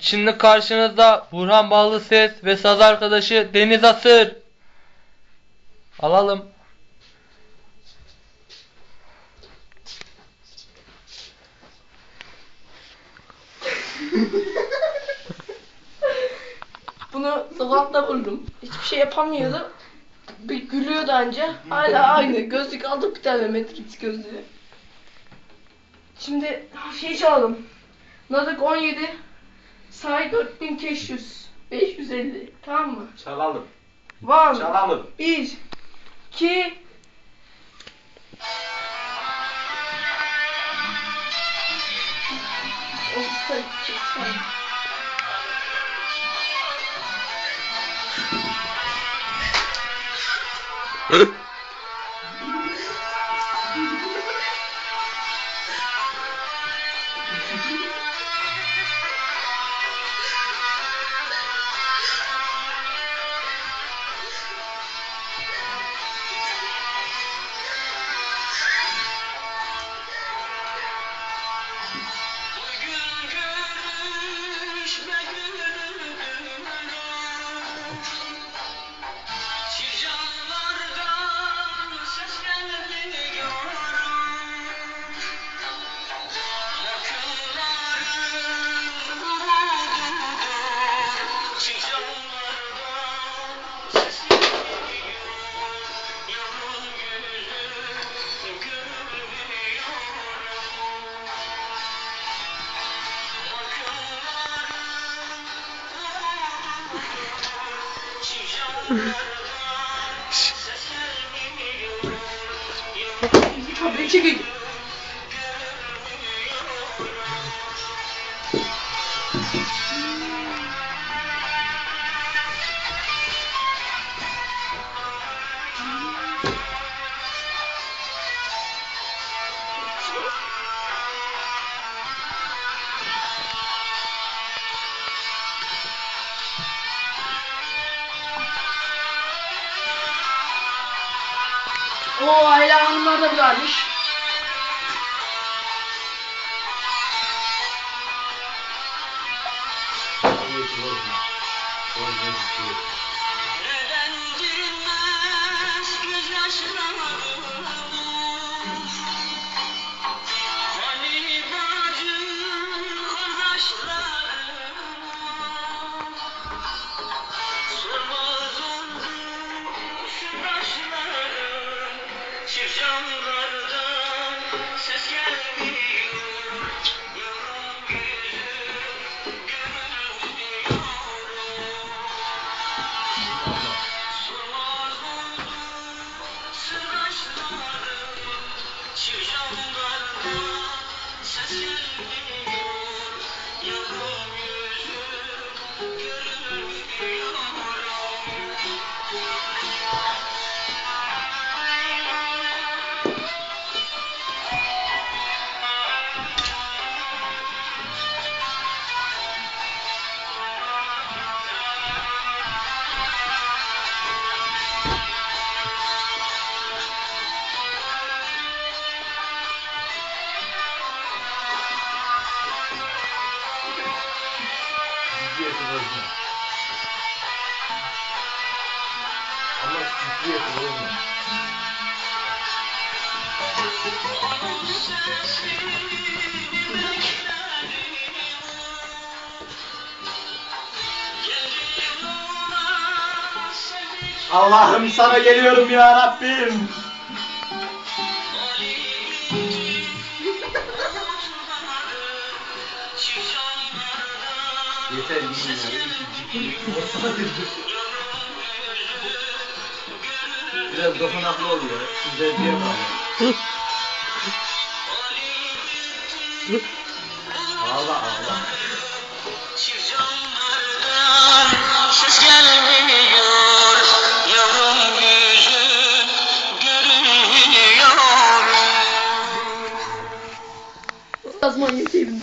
Şimdi karşınızda Burhan Ballıses ve saz arkadaşı Deniz Asır. Alalım. Bunu sokakta buldum. Hiçbir şey yapamıyordu. Bir gülüyordu anca. Hala aynı. Gözlük aldık bir tane Matrix gözlüğü. Şimdi şey çalalım. Nadık 17. Say 4500. 550. Tamam mı? Çalalım. One. Çalalım. 1 2 Bugün Mm-hmm. Oo Ayla Hanımlar da buradaymış. Neden dinmez gözyaşlarım Çiftcanlardan ses gelmiyor Ciddiyeti bozma. Ama ciddiyeti bozma. Allah'ım sana geliyorum ya Rabbim. yeter. Biraz dokunaklı oluyor. Güzel diye bak. ağla ağla. Siz gelmiyor yavrum yüzü görünüyor. Azman yeteyim